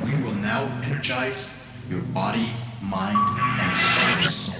We will now energize your body, mind, and soul.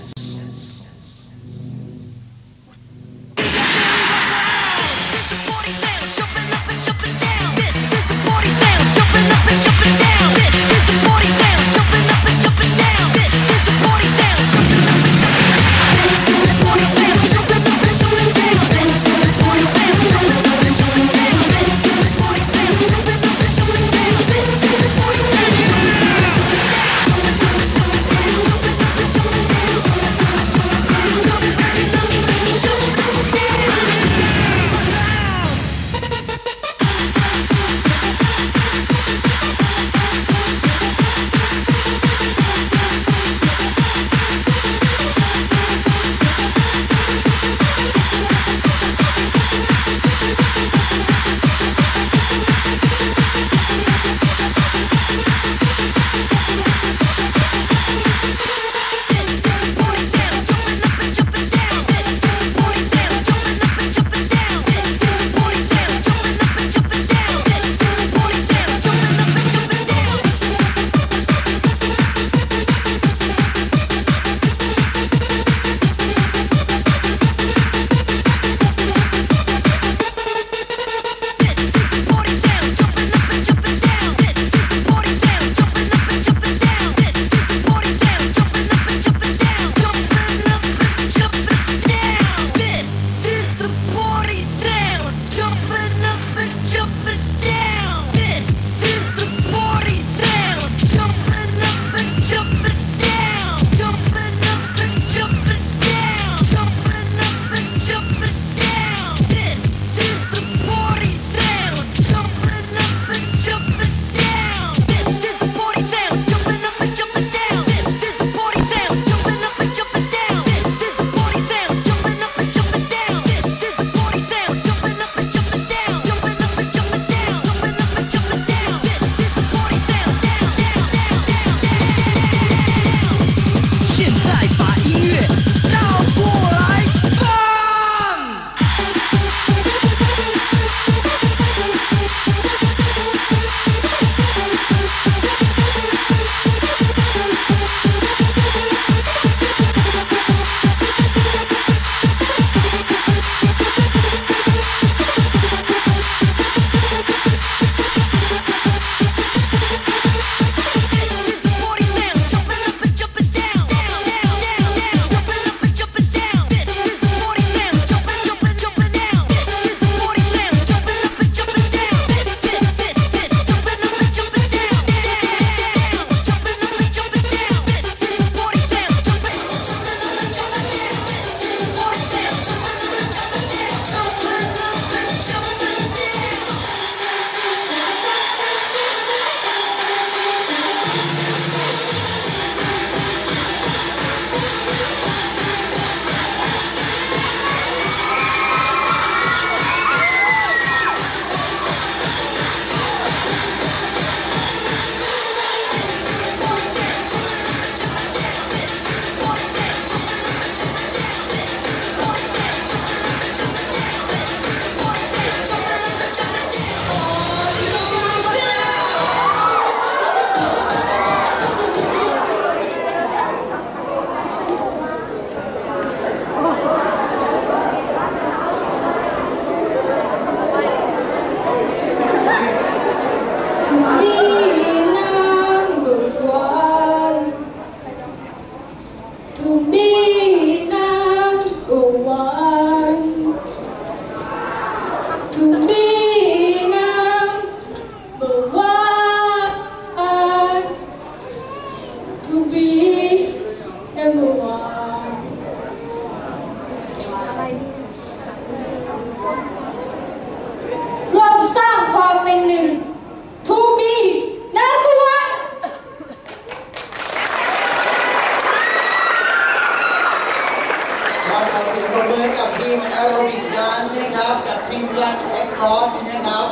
ขอเสียงปรบมือให้กับทีมแอโรบิกดันนะครับ กับทีมรันเอ็กครอสนะครับ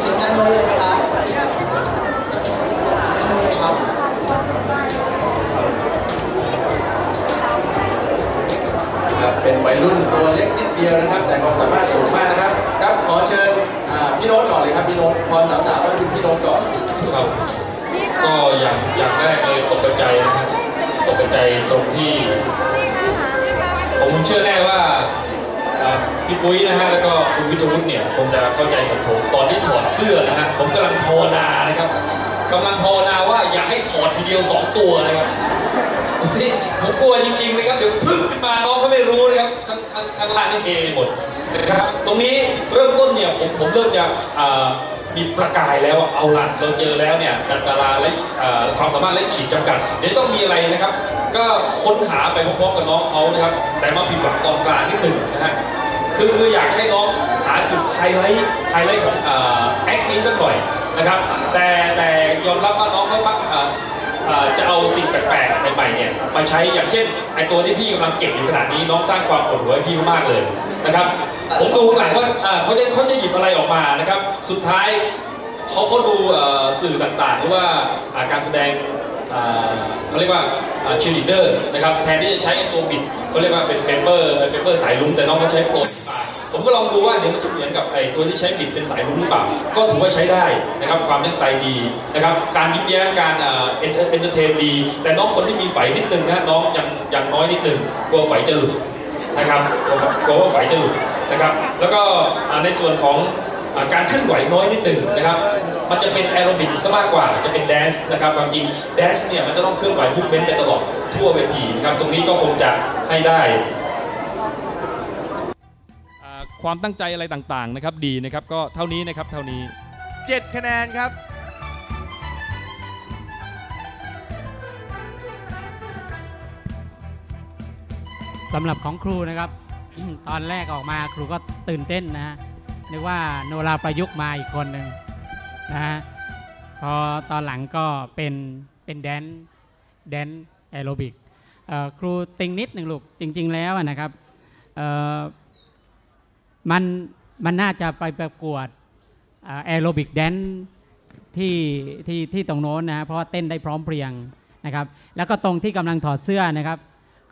เชิญด้านโน้นเลยนะครับด้านโน้นเลยครับครับเป็นวัยรุ่นตัวเล็กนิดเดียวนะครับ แต่ความสามารถสูงมากนะครับครับขอเชิญอ่าพี่โน้ตก่อนเลยครับพี่โน้ตพอสาวๆต้องคุณพี่โน้ตก่อนครับก็อย่างอย่างแรกเลยตกใจนะครับ ตกใจตรงที่ ผมเชื่อแน่ว่าอ่าพี่ปุ้ยนะฮะแล้วก็คุณวิทยวุฒิเนี่ยคงจะเข้าใจกับผมตอนที่ถอดเสื้อนะฮะผมกำลังภาวนานะครับกำลังภาวนาว่าอย่าให้ถอดทีเดียวสองตัวนะครับนี่ผมกลัวจริงๆนะครับเดี๋ยวพึ่งขึ้นมาน้องเขาไม่รู้นะครับข้างข้างข้างล่างนี่เอหมดนะครับตรงนี้เริ่มต้นเนี่ยผมผมเริ่มจะอ่า มีประกายแล้วเอาละเราเจอแล้วเนี่ยดาราและความสามารถและขีดจำกัด เดี๋ยวต้องมีอะไรนะครับ ก็ค้นหาไปพร้อมๆกับน้องเขานะครับ แต่มาผิดหวังตอนกลางนิดหนึ่งนะฮะคือคืออยากให้น้องหาจุดไฮไลท์ไฮไลท์ของแอคนี้สักหน่อยนะครับ แต่แต่ยอมรับว่าน้องเขามักจะเอาสิ่งแปลกๆใหม่ๆเนี่ยมาใช้อย่างเช่นไอตัวที่พี่กำลังเก็บอยู่ขนาดนี้น้องสร้างความปวดหัวให้พี่มากเลยนะครับ ผมดูข้างหลังว่าอ่าเขาจะเขาจะหยิบอะไรออกมานะครับ สุดท้ายเขาเขาดูเอ่อสื่อต่างๆหรือว่าอ่าการแสดงอ่าเขาเรียกว่าเชียร์ลีเดอร์นะครับแทนที่จะใช้ตัวบิดเขาเรียกว่าเป็นเปเปอร์เปเปอร์สายลุ้งแต่น้องเขาใช้ตัวปากผมก็ลองดูว่าเดี๋ยวมันจะเหมือนกับไอ้ตัวที่ใช้บิดเป็นสายลุ้งหรือเปล่า ก็ถือว่าใช้ได้นะครับความตั้งใจดีนะครับการยิ้มแย้มการเอ็นเตอร์เทนดี แต่น้องคนที่มีไฝนิดนึงนะน้องยังยังน้อยนิดนึงกลัวไฝจะหลุดนะครับกลัวว่าไฝจะหลุด นะครับ แล้วก็อ่าในส่วนของอ่าการเคลื่อนไหวน้อยนิดหนึ่งนะครับ มันจะเป็นแอโรบิกซะมากกว่า จะเป็นแดนซ์นะครับความจริงแดนซ์เนี่ยมันจะต้องเคลื่อนไหวทุกเว้นไปตลอดทั่วเวทีนะครับ ตรงนี้ก็คงจะให้ได้ความตั้งใจอะไรต่างๆนะครับดีนะครับก็เท่านี้นะครับเท่านี้ 7 คะแนนครับ สำหรับของครูนะครับ ตอนแรกออกมาครูก็ตื่นเต้นนะนึกว่าโนราประยุกต์มาอีกคนหนึ่งนะฮะพอตอนหลังก็เป็นเป็นแดนแดนแอโรบิกครูติงนิดหนึ่งลูกจริง ๆ แล้วนะครับมันมันน่าจะไปประกวดแอโรบิกแดนที่ที่ที่ตรงโน้นนะฮะเพราะว่าเต้นได้พร้อมเพรียงนะครับ แล้วก็ตรงที่กำลังถอดเสื้อนะครับ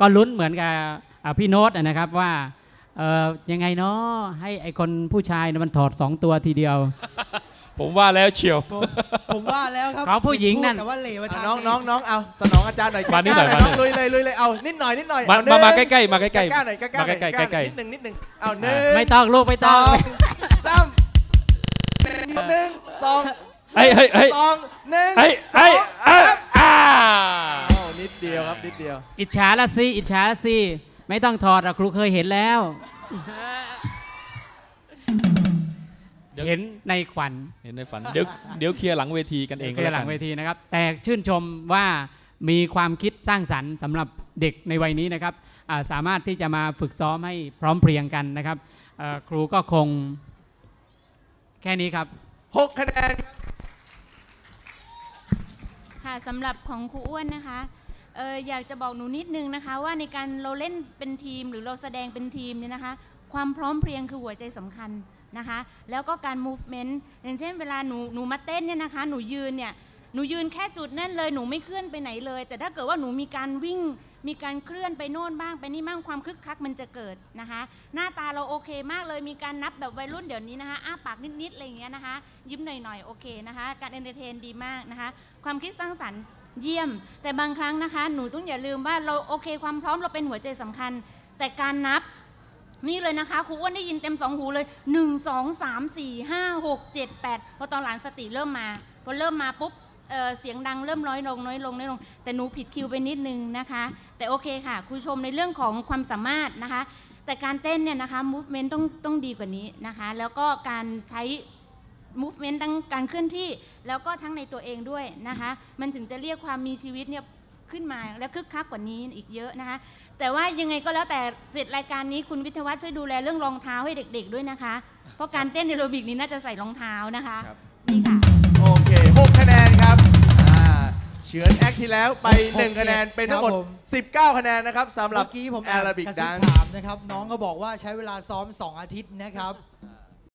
ก็ลุ้นเหมือนกับพี่โน้ตนะครับว่า เอ่อยังไงเนาะให้ไอคนผู้ชายน่ะมันถอด2ตัวทีเดียว ผมว่าแล้วเชียว ผมผมว่าแล้วครับของผู้หญิงนั่น พูดแต่ว่าเหลวไปทางน้องน้องน้องเอาสนองอาจารย์หน่อยมานิดหน่อยกล้มาๆนิดน้องลุยเลยลุยเลยเอานิดหน่อยนิดหน่อยมาเอหนึ่มางมาใกล้ๆมาใกล้ๆ กล้าๆหน่อยกล้าๆหน่อยมาใกล้ๆกล้าๆหน่อยใกล้ๆ นิดหนึ่งนิดหนึ่งเอาหนึ่งไม่ต้องลูกไม่สต้อองงสามหนึ่งสองเฮ้ยเฮ้ยเฮ้ยสองหนึ่งเฮ้ยสอเฮ้ยงอะอ่าอ้าวนิดเดียวครับนิดเดียว อิจฉาละสิอิจฉาละสิ ไม่ต้องถอดอะครูเคยเห็นแล้ว เห็นในขวัญเห็นในฝันเดี๋ยวเดี๋ยวเคลียร์หลังเวทีกันเองเคลียร์หลังเวทีนะครับ แต่ชื่นชมว่ามีความคิดสร้างสรรค์สำหรับเด็กในวัยนี้นะครับอ่าสามารถที่จะมาฝึกซ้อมให้พร้อมเพรียงกันนะครับเอ่อครูก็คงแค่นี้ครับหกคะแนนครับค่ะสำหรับของครูอ้วนนะคะเอออยากจะบอกหนูนิดนึงนะคะ ว่าในการเราเล่นเป็นทีมหรือเราแสดงเป็นทีมเนี่ยนะคะ ความพร้อมเพรียงคือหัวใจสำคัญนะคะ แล้วก็การ movement อย่างเช่นเวลาหนูหนูมาเต้นเนี่ยนะคะ หนูยืนเนี่ยหนูยืนแค่จุดนั่นเลยหนูไม่เคลื่อนไปไหนเลย แต่ถ้าเกิดว่าหนูมีการวิ่ง มีการเคลื่อนไปโน่นบ้างไปนี่บ้างความคึกคักมันจะเกิดนะคะ หน้าตาเราโอเคมากเลยมีการนับแบบวัยรุ่นเดี๋ยวนี้นะคะอ้าปากนิดๆอะไรอย่างเงี้ยนะคะ ยิ้มหน่อยๆโอเคนะคะ การเอนเตอร์เทนดีมากนะคะ ความคิดสร้างสรรค์ เยี่ยม แต่บางครั้งนะคะ หนูต้องอย่าลืมว่าเราโอเคความพร้อมเราเป็นหัวใจสำคัญ แต่การนับนี่เลยนะคะครูอ้วนได้ยินเต็มสองหูเลย 1 2 3 4 5 6 7 8 พอตอนหลังสติเริ่มมา พอเริ่มมาปุ๊บเเสียงดังเริ่มน้อยลงน้อยลงน้อยลง แต่หนูผิดคิวไปนิดนึงนะคะ แต่โอเคค่ะครูชมในเรื่องของความสามารถนะคะ แต่การเต้นเนี่ยนะคะ movement ต้องต้องดีกว่านี้นะคะ แล้วก็การใช้ movement ทั้งการเคลื่อนที่แล้วก็ทั้งในตัวเองด้วยนะคะมันถึงจะเรียกความมีชีวิตเนี่ยขึ้นมาและคึกคักกว่านี้อีกเยอะนะคะ แต่ว่ายังไงก็แล้วแต่เสร็จรายการนี้คุณวิทยาวัฒน์ช่วยดูแลเรื่องรองเท้าให้เด็ก ๆ ด้วยนะคะ เพราะการเต้นแอโรบิกนี้น่าจะใส่รองเท้านะคะครับนี่ค่ะโอเคหกคะแนนครับอ่าเฉือนแอคที่แล้วไปหก1คะแนนเป็นทั้งหมดครับผม19 คะแนนนะครับสำหรับเมื่อกี้ผมแอแอบโรบิกกระซิดับนถามนะครับ น้องก็บอกว่าใช้เวลาซ้อม 2 อาทิตย์นะครับอ